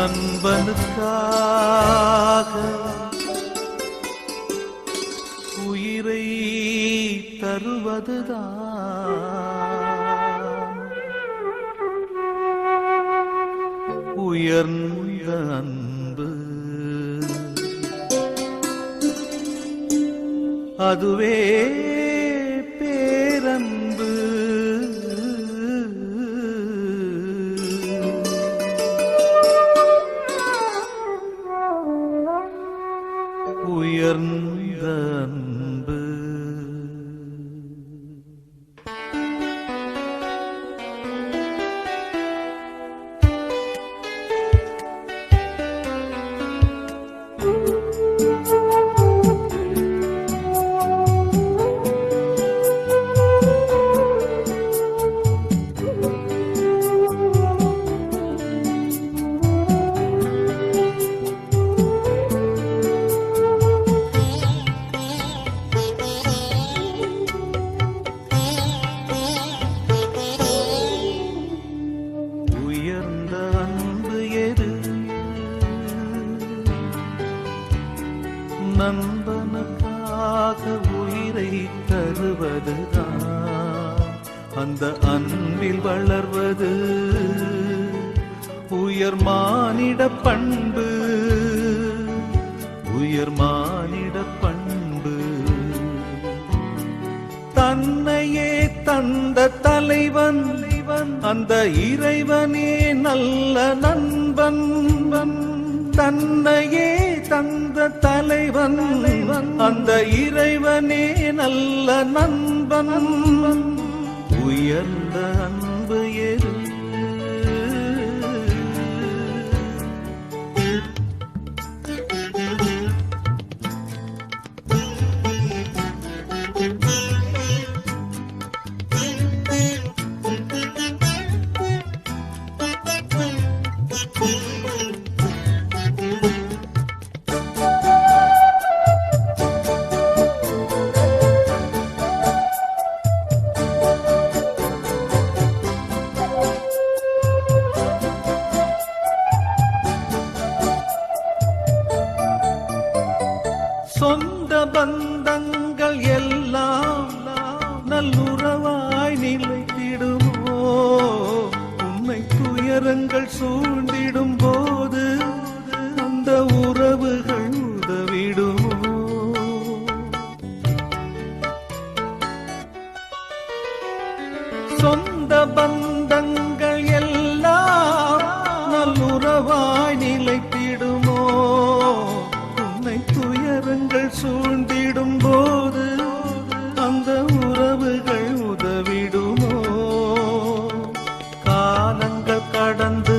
நண்பனுக்காக உயிரை தருவதுதான். உயர்ந்த அன்பு. அதுவே நண்பனுக்காக உயிரை தருவதுதான். அந்த அன்பில் வளர்வது உயர் மானிட பண்பு. உயர் மானிட பண்பு. தன்னையே தந்த தலைவன் அந்த இறைவனே நல்ல நண்பன். தன்னையே தந்த தலைவன். அந்த இறைவனே நல்ல நண்பன். உயர்ந்த அன்பு எது நல்லுறவாய் நிலைத்திடுமோ? உன்னை துயரங்கள் சூழ்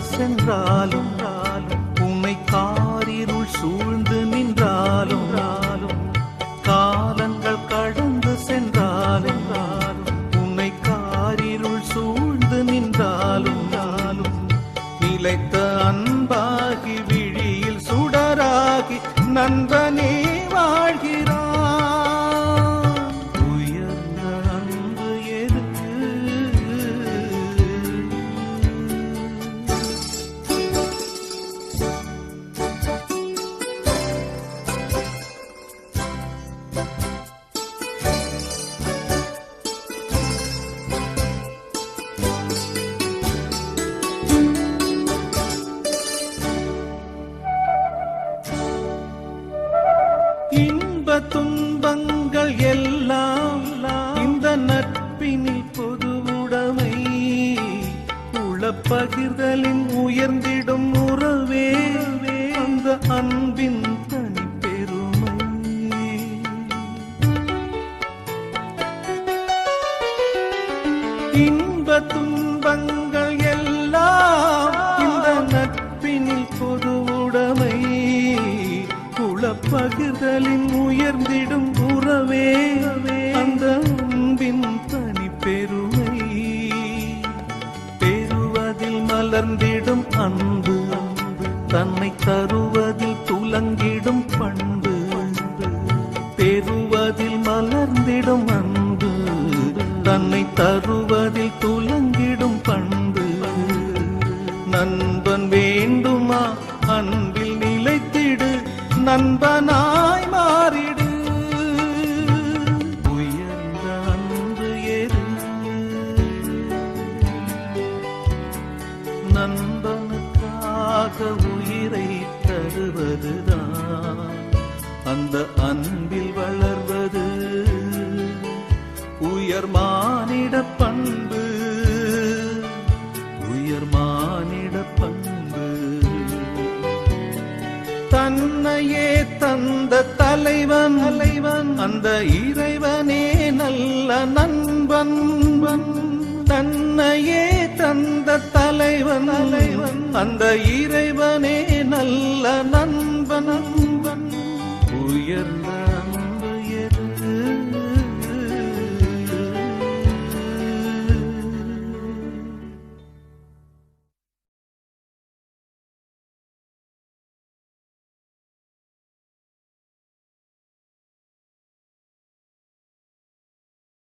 சென்றாலும் உன்னை காரிருள் சூழ்ந்து நின்றாலும் காலங்கள் கடந்து சென்றாலும் உன்னை காரிருள் சூழ்ந்து நின்றாலும் நிலைத்த அன்பாகி விழியில் சுடராகி நண்பனே பகிர்தலின் உயர்ந்திடும் உறவே அந்த அன்பின் தனி பெருமை. இன்ப துன்பங்கள் எல்லாம் இந்த நட்பினில் பொதுவுடைமை குளப்பகிர்தலின் உயர்ந்திடும் உள்ளங்கிடும் பண்பு. பெறுவதில் மலர்ந்திடும் அன்பு. தன்னை தருவதில் துலங்கிடும் பண்பு. நண்பன் வேண்டுமா? அன்பில் நிலைத்திடு. நண்பனாய் மாறிடு. உயர்ந்த அன்பு எது? நண்பனுக்காக உயர் மானிட பண்பு. உயர் மானிட பண்பு. தன்னையே தந்த தலைவன் தலைவன் அந்த இறைவனே நல்ல நண்பன். தன்னையே தந்த தலைவன் தலைவன் அந்த இறைவனே